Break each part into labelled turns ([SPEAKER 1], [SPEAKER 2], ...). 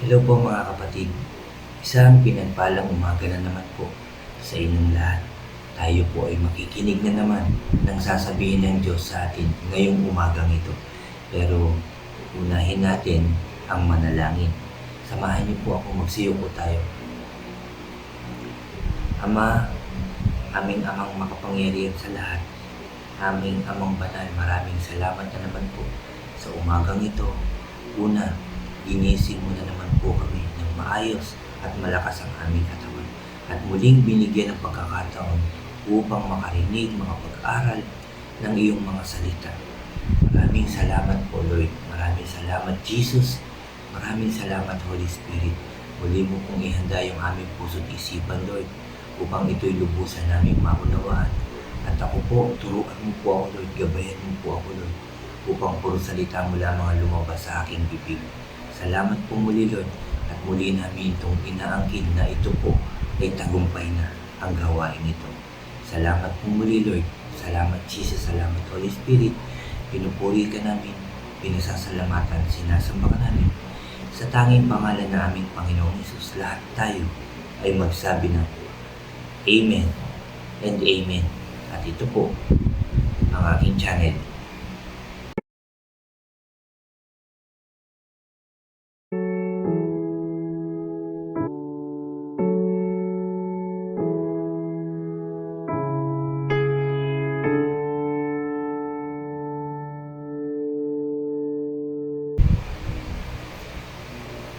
[SPEAKER 1] Hello po mga kapatid. Isang pinagpalang umaga na naman po sa inyong lahat. Tayo po ay makikinig na naman ng sasabihin ng Diyos sa atin ngayong umagang ito. Pero unahin natin ang manalangin. Samahan niyo po ako, magsiyo po tayo. Ama, aming amang makapangyarihan sa lahat, aming amang banal, maraming salamat na naman po sa umagang ito. Una, ginising mo na naman po kami ng maayos at malakas ang aming katawan. At muling binigyan ng pagkakataon upang makarinig, makapag-aral ng iyong mga salita. Maraming salamat po, Lord. Maraming salamat, Jesus. Maraming salamat, Holy Spirit. Muli mo pong ihanda yung aming puso't isipan, Lord, upang ito'y lubusan namin maunawaan. At ako po, turuan mo po ako, Lord. Gabayan mo po ako, Lord, upang puro salita mo lamang ang lumabas sa aking bibig. Salamat po muli, Lord. At muli namin itong inaangkin na ito po ay tagumpay na ang gawain ito. Salamat po muli, Lord. Salamat, Jesus. Salamat, Holy Spirit. Pinupuri ka namin, pinasasalamatan, sinasamba ka namin. Sa tanging pangalan na aming Panginoong Isus, lahat tayo ay magsabi ng Amen and Amen. At ito po ang aking channel.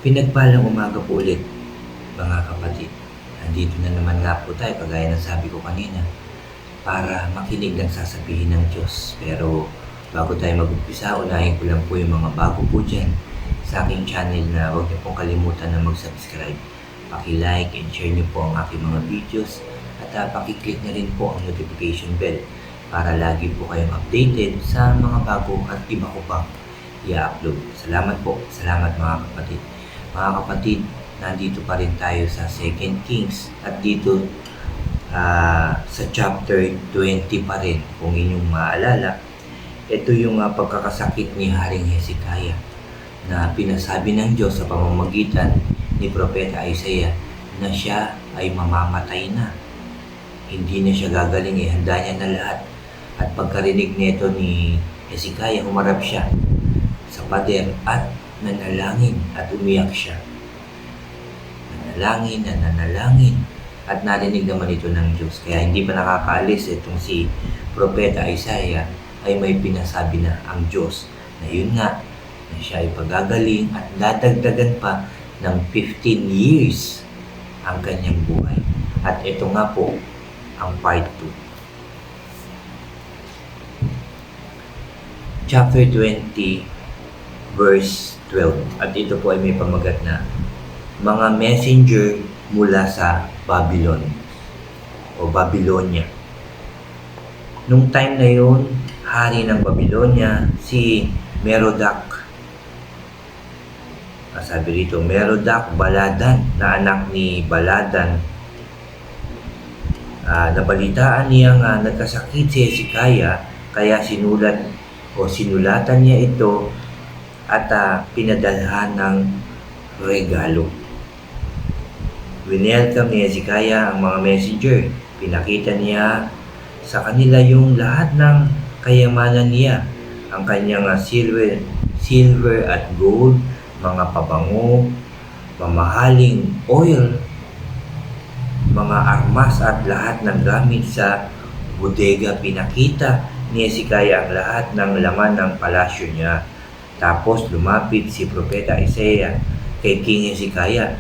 [SPEAKER 1] Pinagpalang umaga po ulit, mga kapatid. Nandito na naman nga po tayo, kagaya ng sabi ko kanina, para makinig ng sasabihin ng Diyos. Pero bago tayo mag-umpisa, unahin ko lang po yung mga bago po dyan sa aking channel na huwag niyo pong kalimutan na mag-subscribe. Paki-like and share niyo po ang aking mga videos at uh, paki-click na rin po ang notification bell para lagi po kayong updated sa mga bago at iba ko pang i-upload. Salamat po. Salamat mga kapatid. Mga kapatid, nandito pa rin tayo sa 2nd Kings at dito ah, sa chapter 20 pa rin kung inyong maalala. Ito yung ah, pagkakasakit ni Haring Hezekiah na pinasabi ng Diyos sa pamamagitan ni Propeta Isaiah na siya ay mamamatay na. Hindi na siya gagaling, ihanda niya na lahat. At pagkarinig nito ni Hezekiah, humarap siya sa pader at nanalangin at umiyak siya. Nanalangin na nanalangin at narinig naman ito ng Diyos. Kaya hindi pa nakakaalis itong si Propeta Isaiah ay may pinasabi na ang Diyos na yun nga na siya ay pagagaling at dadagdagan pa ng 15 years ang kanyang buhay. At ito nga po ang part 2. Chapter 20 verse 12. At ito po ay may pamagat na mga messenger mula sa Babylon o Babylonia. Nung time na yun, hari ng Babylonia, si Merodach. Ah, Sabi rito, Merodach Baladan, na anak ni Baladan. Ah, nabalitaan niya nga nagkasakit si Hezekiah, kaya sinulat o sinulatan niya ito at ah, pinadalhan ng regalo. Winelcome ni Hezekiah ang mga messenger. Pinakita niya sa kanila yung lahat ng kayamanan niya. Ang kanyang ah, silver, silver at gold, mga pabango, mamahaling oil, mga armas at lahat ng gamit sa bodega. Pinakita ni Hezekiah ang lahat ng laman ng palasyo niya. Tapos lumapit si Propeta Isaiah kay King Hezekiah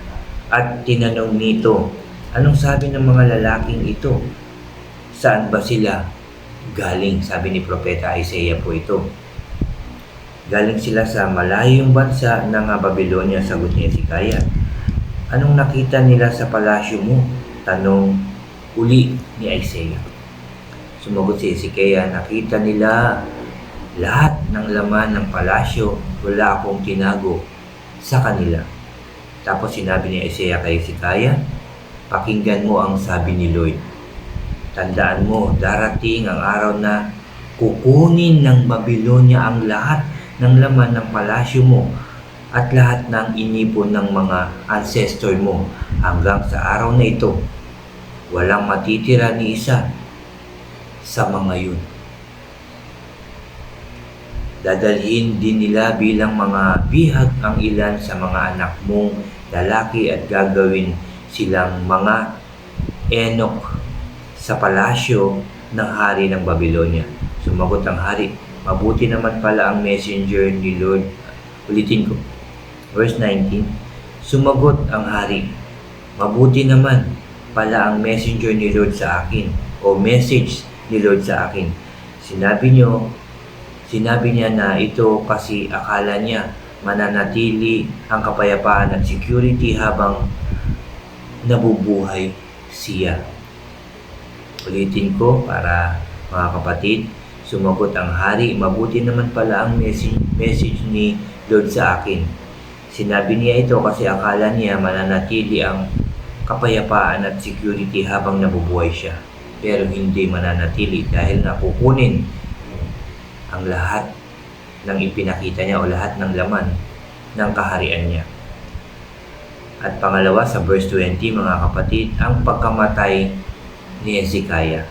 [SPEAKER 1] at tinanong nito, anong sabi ng mga lalaking ito? Saan ba sila galing? Sabi ni Propeta Isaiah po ito. Galing sila sa malayong bansa ng Babylonia, sagot ni Hezekiah. Anong nakita nila sa palasyo mo? Tanong uli ni Isaiah. Sumagot si Hezekiah, nakita nila lahat ng laman ng palasyo, wala akong tinago sa kanila. Tapos sinabi ni Isaiah kay Hezekiah, pakinggan mo ang sabi ni Lord. Tandaan mo, darating ang araw na kukunin ng Babylonia ang lahat ng laman ng palasyo mo at lahat ng inipon ng mga ancestor mo hanggang sa araw na ito. Walang matitira ni isa sa mga yun. Dadalhin din nila bilang mga bihag ang ilan sa mga anak mong lalaki at gagawin silang mga enok sa palasyo ng hari ng Babylonia. Sumagot ang hari, mabuti naman pala ang messenger ni Lord. Ulitin ko. Verse 19, Sumagot ang hari, mabuti naman pala ang messenger ni Lord sa akin o message ni Lord sa akin. Sinabi niyo, sinabi niya na ito kasi akala niya mananatili ang kapayapaan at security habang nabubuhay siya. Ulitin ko para mga kapatid, sumagot ang hari, mabuti naman pala ang message, message ni Lord sa akin. Sinabi niya ito kasi akala niya mananatili ang kapayapaan at security habang nabubuhay siya. Pero hindi mananatili dahil nakukunin ang lahat ng ipinakita niya o lahat ng laman ng kaharian niya. At pangalawa sa verse 20 mga kapatid, ang pagkamatay ni Hezekiah.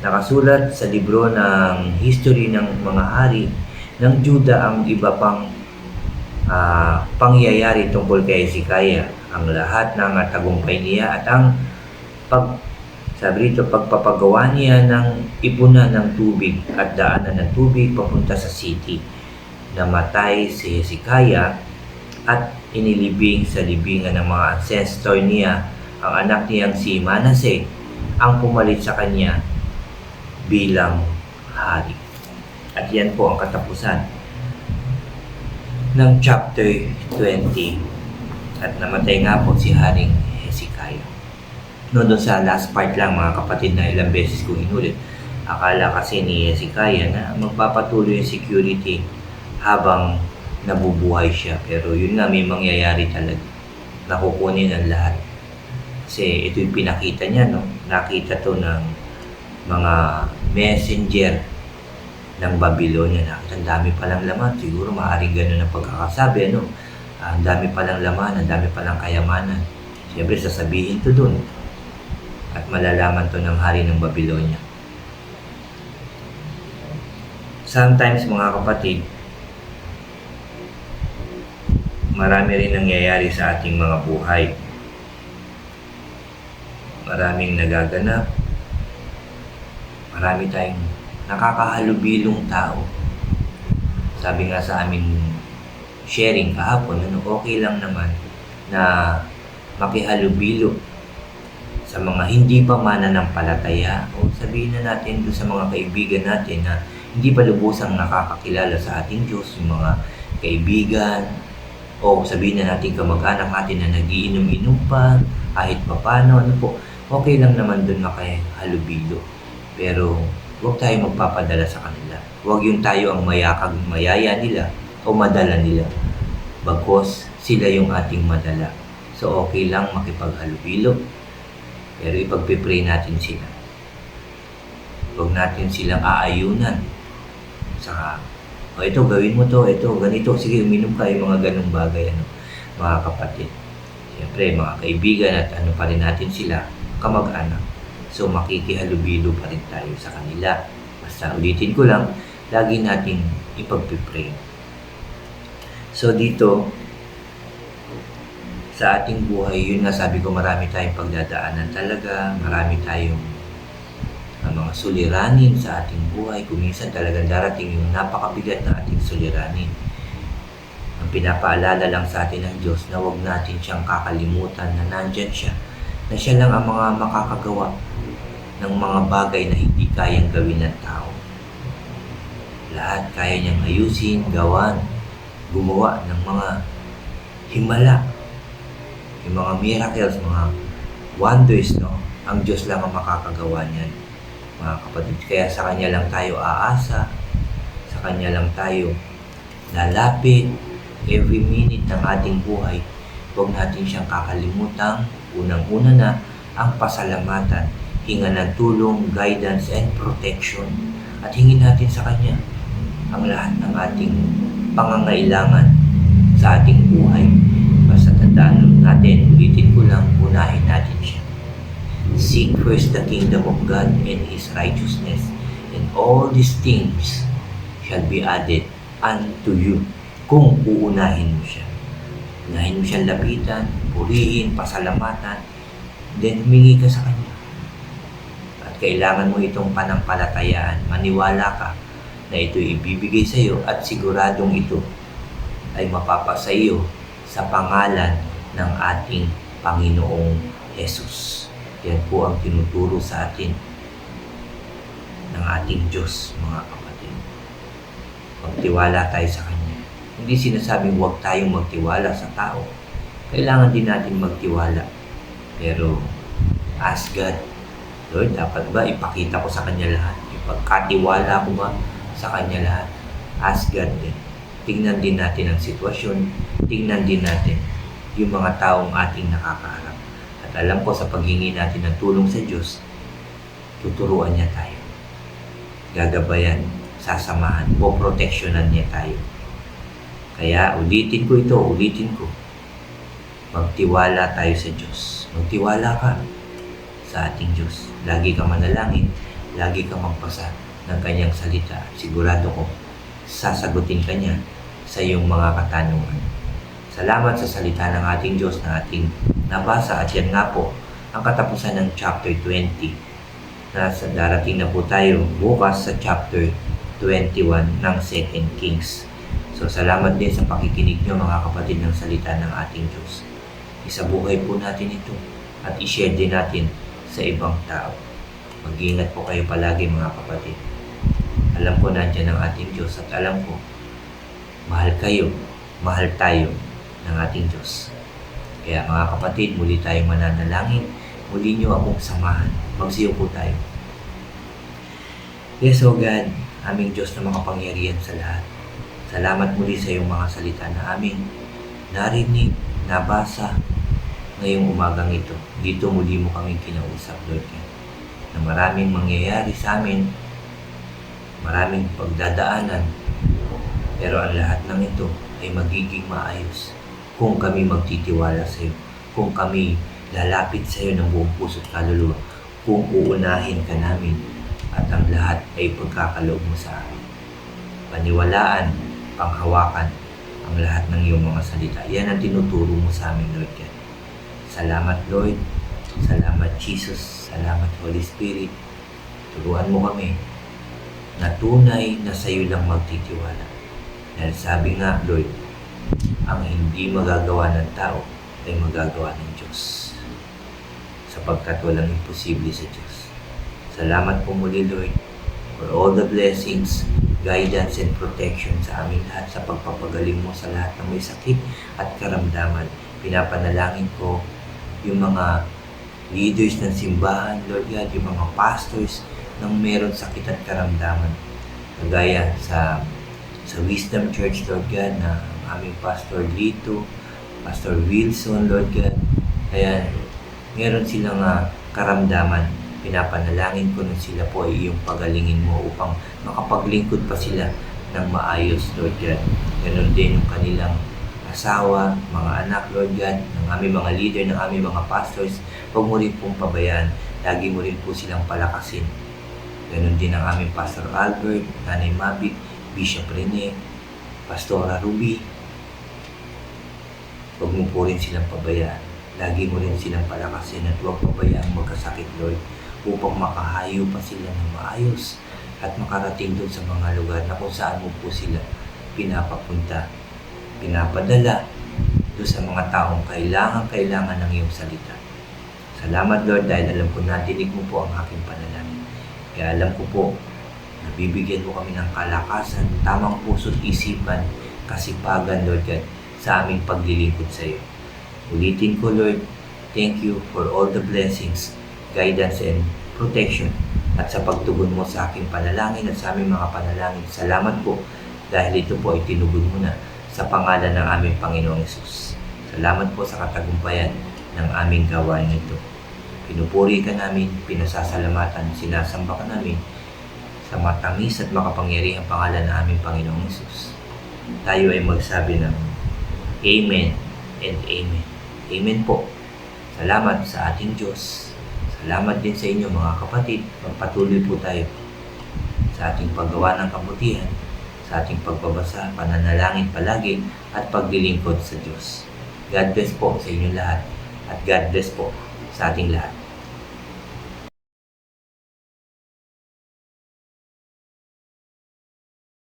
[SPEAKER 1] Nakasulat sa libro ng history ng mga hari ng Juda ang iba pang ah, pangyayari tungkol kay Hezekiah. Ang lahat ng tagumpay niya at ang pag sabi rito, pagpapagawa niya ng ipunan ng tubig at daanan ng tubig papunta sa city. Namatay si Hezekiah at inilibing sa libingan ng mga ancestor niya ang anak niyang si Manase ang pumalit sa kanya bilang hari. At yan po ang katapusan ng chapter 20 at namatay nga po si Haring Hezekiah. No, doon sa last part lang mga kapatid na ilang beses ko inulit. Akala kasi ni Hezekiah na magpapatuloy yung security habang nabubuhay siya. Pero yun nga may mangyayari talaga. Nakukunin ang lahat. Kasi ito yung pinakita niya, no? Nakita to ng mga messenger ng Babylonia. Nakita, ang dami palang laman. Siguro maaaring ganun ang pagkakasabi, ano? Ah, Ang dami palang laman, ang dami palang kayamanan. Siyempre, sasabihin to dun. At malalaman to ng hari ng Babylonia. Sometimes, mga kapatid, marami rin nangyayari sa ating mga buhay. Maraming nagaganap. Marami tayong nakakahalubilong tao. Sabi nga sa amin sharing kahapon, ano, okay lang naman na makihalubilo sa mga hindi pa mananampalataya o sabihin na natin doon sa mga kaibigan natin na hindi pa lubusang nakakakilala sa ating Diyos, yung mga kaibigan, o sabihin na natin kamag-anak natin na nagiinom-inom pa, kahit pa paano, ano po, okay lang naman doon makihalubilo. Pero huwag tayo magpapadala sa kanila. Huwag yung tayo ang mayakag, mayaya nila o madala nila. Bagkos sila yung ating madala. So okay lang makipaghalubilo. Pero ipagpipray natin sila. Huwag natin silang aayunan. Saka, o ito, gawin mo to, ito, ganito, sige, uminom ka, yung mga ganong bagay, ano, mga kapatid. Siyempre, mga kaibigan at ano pa rin natin sila, kamag-anak. So, makikihalubilo pa rin tayo sa kanila. Basta ulitin ko lang, lagi nating ipagpipray. So, dito, sa ating buhay, yun nga sabi ko, marami tayong pagdadaanan talaga, marami tayong uh, mga suliranin sa ating buhay. Kung minsan talagang darating yung napakabigat na ating suliranin. Ang pinapaalala lang sa atin ng Diyos na huwag natin siyang kakalimutan na nandyan siya. Na siya lang ang mga makakagawa ng mga bagay na hindi kayang gawin ng tao. Lahat kaya niyang ayusin, gawan, gumawa ng mga himala, yung mga miracles, mga wonders, no? Ang Diyos lang ang makakagawa niyan, mga kapatid. Kaya sa Kanya lang tayo aasa, sa Kanya lang tayo lalapit every minute ng ating buhay. Huwag natin siyang kakalimutan. Unang-una na ang pasalamatan, hinga ng tulong, guidance, and protection. At hingin natin sa Kanya ang lahat ng ating pangangailangan sa ating buhay. Tandaan natin, ulitin ko lang, unahin natin siya. Seek first the kingdom of God and His righteousness, and all these things shall be added unto you kung uunahin mo siya. Unahin mo siyang lapitan, purihin, pasalamatan, then humingi ka sa Kanya. At kailangan mo itong panampalatayaan, maniwala ka na ito ibibigay sa iyo at siguradong ito ay mapapasa iyo sa pangalan ng ating Panginoong Jesus. Yan po ang tinuturo sa atin ng ating Diyos, mga kapatid. Magtiwala tayo sa Kanya. Hindi sinasabing huwag tayong magtiwala sa tao. Kailangan din natin magtiwala. Pero, ask God, Lord, dapat ba ipakita ko sa Kanya lahat? Ipagkatiwala ko ba sa Kanya lahat? Ask God din. Tingnan din natin ang sitwasyon. Tingnan din natin yung mga taong ating nakakaharap. At alam ko sa paghingi natin ng tulong sa Diyos, tuturuan niya tayo. Gagabayan, sasamahan, poproteksyonan niya tayo. Kaya ulitin ko ito, ulitin ko. Magtiwala tayo sa Diyos. Magtiwala ka sa ating Diyos. Lagi ka manalangin, lagi ka magpasa ng kanyang salita. Sigurado ko, sasagutin ka niya sa iyong mga katanungan. Salamat sa salita ng ating Diyos na ating nabasa at yan nga po ang katapusan ng chapter 20 Nasa darating na po tayo bukas sa chapter 21 ng 2 Kings. So salamat din sa pakikinig nyo mga kapatid ng salita ng ating Diyos. Isabuhay po natin ito at i-share din natin sa ibang tao. Mag-ingat po kayo palagi mga kapatid. Alam ko nandyan ang ating Diyos at alam ko mahal kayo, mahal tayo ng ating Diyos. Kaya mga kapatid, muli tayong mananalangin. Muli niyo akong samahan. Magsiyo po tayo. Yes, O God, aming Diyos na makapangyarihan sa lahat. Salamat muli sa iyong mga salita na aming narinig, nabasa ngayong umagang ito. Dito muli mo kaming kinausap, Lord God. Na maraming mangyayari sa amin, maraming pagdadaanan, pero ang lahat ng ito ay magiging maayos kung kami magtitiwala sa iyo, kung kami lalapit sa iyo ng buong puso at kaluluwa, kung uunahin ka namin at ang lahat ay pagkakaloob mo sa amin. Paniwalaan, panghawakan ang lahat ng iyong mga salita. Yan ang tinuturo mo sa amin, Lord God. Salamat, Lord. Salamat, Jesus. Salamat, Holy Spirit. Turuan mo kami na tunay na sa iyo lang magtitiwala. Dahil sabi nga, Lord, ang hindi magagawa ng tao ay magagawa ng Diyos. Sapagkat walang imposible sa Diyos. Salamat po muli, Lord, for all the blessings, guidance, and protection sa amin lahat sa pagpapagaling mo sa lahat ng may sakit at karamdaman. Pinapanalangin ko yung mga leaders ng simbahan, Lord God, yung mga pastors ng meron sakit at karamdaman. Kagaya sa sa Wisdom Church, Lord God, na aming Pastor Lito, Pastor Wilson, Lord God. Kaya meron silang uh, karamdaman. Pinapanalangin ko na sila po ay iyong pagalingin mo upang makapaglingkod pa sila ng maayos, Lord God. Ganon din yung kanilang asawa, mga anak, Lord God, ng aming mga leader, ng aming mga pastors. Huwag mo rin pong pabayaan. Lagi mo rin po silang palakasin. Ganon din ang aming Pastor Albert, Nanay Mabi, Bishop Rene, Pastora Ruby. Huwag mo po rin silang pabayaan. Lagi mo rin silang palakasin at huwag pabayaan magkasakit, Lord, upang makahayo pa sila ng maayos at makarating doon sa mga lugar na kung saan mo po sila pinapapunta, pinapadala doon sa mga taong kailangan-kailangan ng iyong salita. Salamat, Lord, dahil alam ko natinig mo po ang aking panalangin. Kaya alam ko po Nabibigyan mo kami ng kalakasan, tamang puso at isipan, kasipagan, Lord God, sa aming paglilingkod sa iyo. Ulitin ko, Lord, thank you for all the blessings, guidance, and protection at sa pagtugon mo sa aking panalangin at sa aming mga panalangin. Salamat po dahil ito po ay tinugon mo na sa pangalan ng aming Panginoong Yesus. Salamat po sa katagumpayan ng aming gawain ito. Pinupuri ka namin, pinasasalamatan, sinasamba ka namin sa matamis at makapangyarihang pangalan ng aming Panginoong Yesus. Tayo ay magsabi ng Amen and Amen. Amen po. Salamat sa ating Diyos. Salamat din sa inyo mga kapatid. Magpatuloy po tayo sa ating paggawa ng kabutihan, sa ating pagbabasa, pananalangin palagi, at paglilingkod sa Diyos. God bless po sa inyo lahat. At God bless po sa ating lahat.